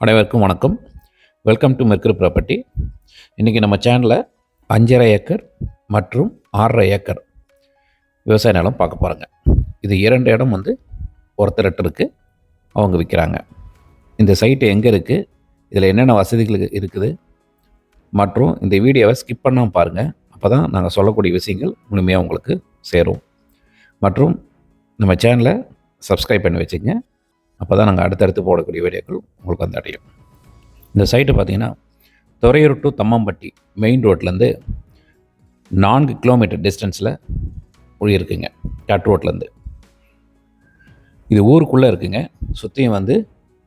அனைவருக்கும் வணக்கம். Welcome to மெர்க்கர் property இன்றைக்கி நம்ம சேனலில் அஞ்சரை ஏக்கர் மற்றும் ஆறரை ஏக்கர் விவசாய நிலம் பார்க்க போகிறாங்க இது இரண்டு இடம் வந்து ஒருத்தர்கிட்ட அவங்க விற்கிறாங்க இந்த சைட்டு எங்கே இருக்குது இதில் என்னென்ன வசதிகள் இருக்குது மற்றும் இந்த வீடியோவை ஸ்கிப் பண்ணாமல் பாருங்கள் அப்போ தான் நாங்கள் சொல்லக்கூடிய விஷயங்கள் முழுமையாக உங்களுக்கு சேரும். மற்றும் நம்ம சேனலை சப்ஸ்கிரைப் பண்ணி வச்சுங்க அப்போ தான் நாங்கள் அடுத்தடுத்து போடக்கூடிய வீடியோக்கள் உங்களுக்கு வந்து அடையும். இந்த சைட்டு பார்த்தீங்கன்னா துறையூர் டு தம்மம்பட்டி மெயின் ரோட்லேருந்து நான்கு கிலோமீட்டர் டிஸ்டன்ஸில் இருக்குங்க கட் ரோட்லேருந்து இது ஊருக்குள்ளே இருக்குங்க. சுற்றியும் வந்து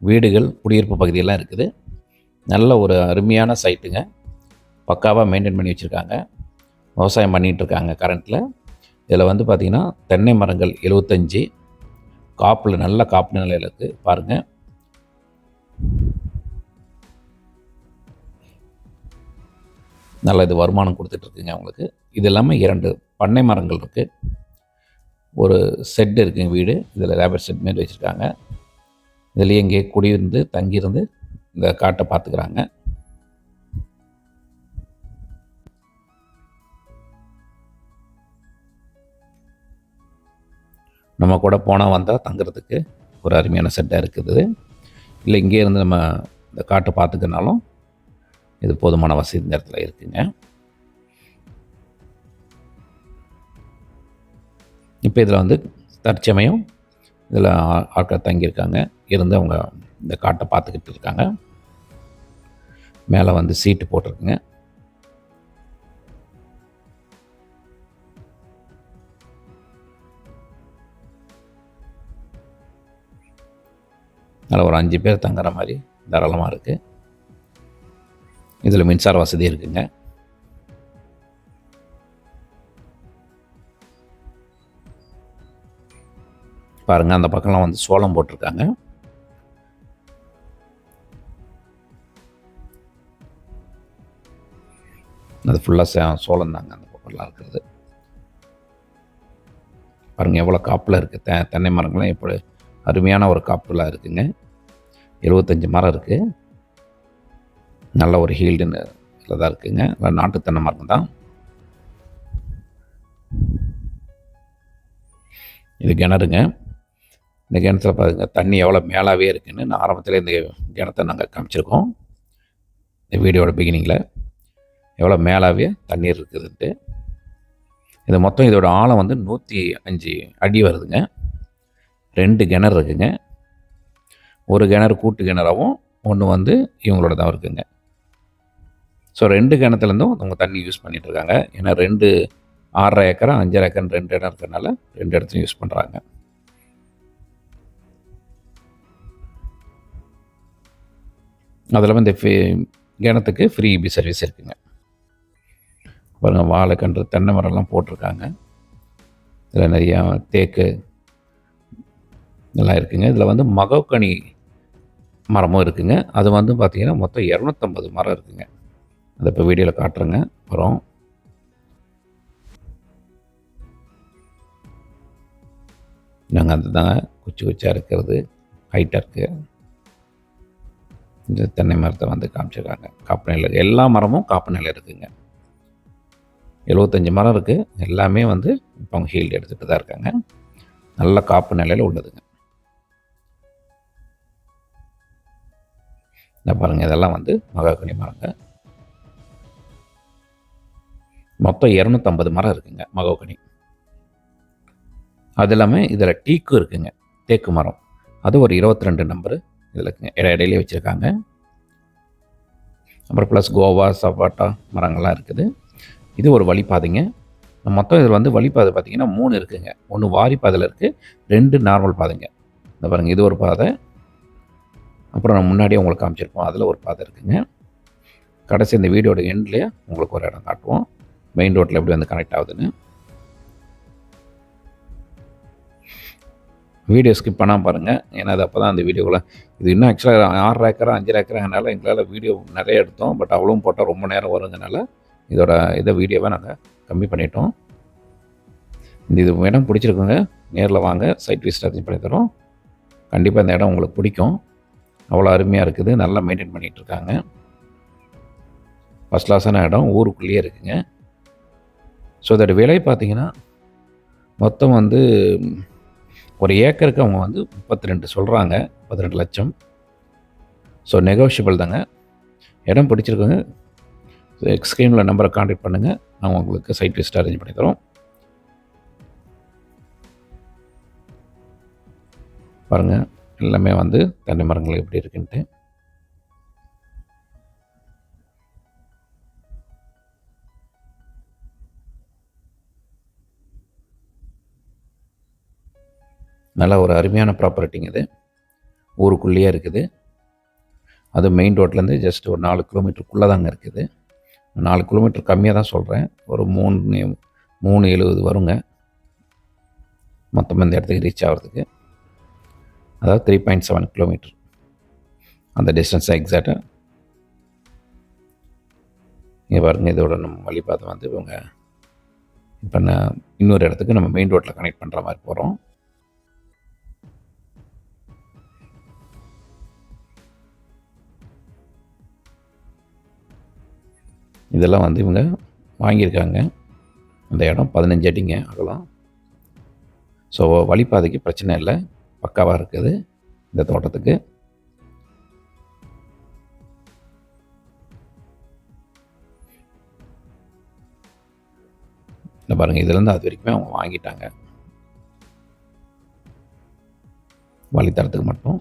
வீடுகள் குடியிருப்பு பகுதியெல்லாம் இருக்குது. நல்ல ஒரு அருமையான சைட்டுங்க பக்காவாக மெயின்டைன் பண்ணி வச்சுருக்காங்க. விவசாயம் பண்ணிகிட்டு இருக்காங்க கரண்ட்டில் இதில் வந்து பார்த்திங்கன்னா தென்னை மரங்கள் எழுபத்தஞ்சி காப்பில் நல்ல காப்பு நிலையில் இருக்குது பாருங்கள் நல்ல இது வருமானம் கொடுத்துட்ருக்குங்க அவங்களுக்கு இது இல்லாமல் இரண்டு பண்ணை மரங்கள் இருக்குது ஒரு செட் இருக்குங்க வீடு. இதில் லேபர் செட் மாரி வச்சுருக்காங்க. இதுலேயே இங்கே குடியிருந்து தங்கியிருந்து இந்த காட்டை பார்த்துக்கிறாங்க. நம்ம கூட போனால் வந்தால் தங்குறதுக்கு ஒரு அருமையான செட்டாக இருக்குது. இல்லை இங்கே இருந்து நம்ம இந்த காட்டை பார்த்துக்கனாலும் இது போதுமான வசதி இந்த இடத்துல இருக்குங்க. இப்போ இதில் வந்து தற்சமயம் இதில் ஆட்கள் தங்கியிருக்காங்க. இருந்து அவங்க இந்த காட்டை பார்த்துக்கிட்டு இருக்காங்க. மேலே வந்து சீட்டு போட்டிருக்குங்க. அதில் ஒரு அஞ்சு பேர் தங்குற மாதிரி தாராளமாக இருக்குது இதில் மின்சார வசதி இருக்குங்க. பாருங்கள் அந்த பக்கம்லாம் வந்து சோளம் போட்டிருக்காங்க. அது ஃபுல்லாக சோளம் தாங்க அந்த பக்கம்லாம் இருக்கிறது. பாருங்கள் எவ்வளோ காப்பில் இருக்குது தெ தென்னை மரங்கள்லாம் எப்படி அருமையான ஒரு காப்புலாம் இருக்குங்க. எழுபத்தஞ்சி மரம் இருக்குது நல்ல ஒரு ஹீல்டுன்னு இதில் தான் இருக்குங்க. நாட்டு தென்னை மரம் தான். இது கிணறுங்க. இந்த கிணத்துல பாருங்க தண்ணி எவ்வளோ மேலாகவே இருக்குன்னு நான் ஆரம்பத்தில் இந்த கிணத்தை நாங்கள் காமிச்சிருக்கோம். இந்த வீடியோட பிகினிங்கில் எவ்வளோ மேலாகவே தண்ணீர் இருக்குதுன்ட்டு. இது மொத்தம் இதோட ஆழம் வந்து நூற்றி அஞ்சு அடி வருதுங்க. ரெண்டு கிணறு இருக்குங்க. ஒரு கிணறு கூட்டு கிணறவும் ஒன்று வந்து இவங்களோட தான் இருக்குங்க. ஸோ ரெண்டு கிணத்துலேருந்தும் அவங்க தண்ணி யூஸ் பண்ணிகிட்ருக்காங்க ஏன்னா ரெண்டு ஆறரை ஏக்கரா அஞ்சரை ஏக்கர் ரெண்டு இடம் இருக்கிறனால ரெண்டு இடத்தையும் யூஸ் பண்ணுறாங்க அதில் இந்த ஃபி கிணத்துக்கு ஃப்ரீ இபி சர்வீஸ் இருக்குங்க. பாருங்கள் வாழைக்கன்று தென்னை மரம்லாம் போட்டிருக்காங்க. இதில் நிறையா தேக்கு இதெல்லாம் இருக்குங்க. இதில் வந்து மகோக்கனி மரமும் இருக்குங்க. அது வந்து பார்த்திங்கன்னா மொத்தம் இரநூத்தம்பது மரம் இருக்குங்க. அதை இப்போ வீடியோவில் காட்டுறேங்க. அப்புறம் நாங்கள் அதுதாங்க. குச்சி குச்சியாக இருக்கிறது. ஹைட்டாக இருக்குது இந்த தென்னை மரத்தை வந்து காமிச்சிருக்காங்க. காப்பு நிலையில் எல்லா மரமும் காப்பு நிலை இருக்குங்க. எழுபத்தஞ்சி மரம் இருக்குது எல்லாமே வந்து இப்போ அவங்க ஹீல்டு எடுத்துகிட்டு தான் இருக்காங்க. நல்ல காப்பு நிலையில் உள்ளதுங்க. இந்த பாருங்கள் இதெல்லாம் வந்து மகாகனி மரங்க. மொத்தம் இரநூத்தம்பது மரம் இருக்குங்க மகோகனி. அது இல்லாமல் இதில் டீக்கு இருக்குங்க தேக்கு மரம். அது ஒரு இருபத்தி ரெண்டு நம்பரு இதில் இருக்குங்க இட இடையிலே வச்சுருக்காங்க. அப்புறம் ப்ளஸ் கோவா சப்பாட்டா மரங்கள்லாம் இருக்குது. இது ஒரு வழிபாதைங்க. மொத்தம் இதில் வந்து வழிபாதை பார்த்தீங்கன்னா மூணு இருக்குதுங்க ஒன்று வாரி பாதையில் இருக்குது ரெண்டு நார்மல் பாதைங்க. இந்த பாருங்கள் இது ஒரு பாதை. அப்புறம் நான் முன்னாடியே உங்களுக்கு காமிச்சிருப்போம். அதில் ஒரு பாதை இருக்குங்க. கடைசி இந்த வீடியோட எண்ட்லேயே உங்களுக்கு ஒரு இடம் காட்டுவோம். மெயின் ரோட்டில் எப்படி வந்து கனெக்ட் ஆகுதுன்னு. வீடியோ ஸ்கிப் பண்ணாமல் பாருங்கள் ஏன்னா அது அப்போ தான் அந்த வீடியோவில் இது இன்னும் ஆக்சுவலாக ஆறு ஏக்கரா அஞ்சரை ஏக்கராங்கனால எங்களால் வீடியோ நிறைய எடுத்தோம். பட் அவ்வளவும் போட்டால் ரொம்ப நேரம் வருங்கனால இதோட இதை வீடியோவை நாங்கள் கம்மி பண்ணிட்டோம். இந்த இது இடம் பிடிச்சிருக்குங்க. நேரில் வாங்க. சைட் விசிட் அரேஞ்ச் பண்ணி தரோம். கண்டிப்பாக இந்த இடம் உங்களுக்கு பிடிக்கும். அவ்வளோ அருமையாக இருக்குது. நல்லா மெயின்டைன் பண்ணிகிட்டு இருக்காங்க ஃபஸ்ட் கிளாஸான இடம் ஊருக்குள்ளேயே இருக்குங்க. ஸோ இதோட விலை பார்த்திங்கன்னா மொத்தம் வந்து ஒரு ஏக்கருக்கு அவங்க வந்து முப்பத்தி ரெண்டு சொல்கிறாங்க முப்பத்தி ரெண்டு லட்சம். ஸோ நெகோஷியபிள் தாங்க. இடம் பிடிச்சிருக்கோங்க. ஸ்க்ரீனில் நம்பரை காண்டாக்ட் பண்ணுங்கள் நாங்கள் உங்களுக்கு சைட் லிஸ்ட் அரேஞ்ச் பண்ணி தரோம். பாருங்கள் எல்லாமே வந்து தென்னை மரங்கள் எப்படி இருக்குன்ட்டு. நல்லா ஒரு அருமையான ப்ராப்பர்ட்டிங்க இது. ஊருக்குள்ளேயே இருக்குது. அது மெயின் ரோட்லேருந்து ஜஸ்ட் ஒரு நாலு கிலோமீட்டருக்குள்ளே தாங்க இருக்குது. நாலு கிலோமீட்டர் கம்மியாக தான் சொல்கிறேன் ஒரு மூணு மூணு எழுபது வருங்க. மொத்தமாக இந்த இடத்துக்கு ரீச் ஆகிறதுக்கு. அதாவது த்ரீ பாயிண்ட் செவன் கிலோமீட்டர் அந்த டிஸ்டன்ஸ் எக்ஸாக்டாக இங்கே பாருங்கள் இதோட நம்ம வழிபாதை வந்து இவங்க இப்போ நான் இன்னொரு இடத்துக்கு நம்ம மெயின் ரோட்டில் கனெக்ட் பண்ணுற மாதிரி போகிறோம் இதெல்லாம் வந்து இவங்க வாங்கியிருக்காங்க. அந்த இடம் பதினஞ்சு அடிங்க அகலம். ஸோ வழிபாதைக்கு பிரச்சனை இல்லை. பக்காவாக இருக்குது இந்த தோட்டத்துக்கு. இந்த பாருங்கள் இதுலேருந்து அது வரைக்குமே அவங்க வாங்கிட்டாங்க. வழித்தரத்துக்கு மட்டும்.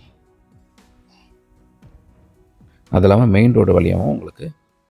அது இல்லாமல் மெயின் ரோடு வழியாகவும் உங்களுக்கு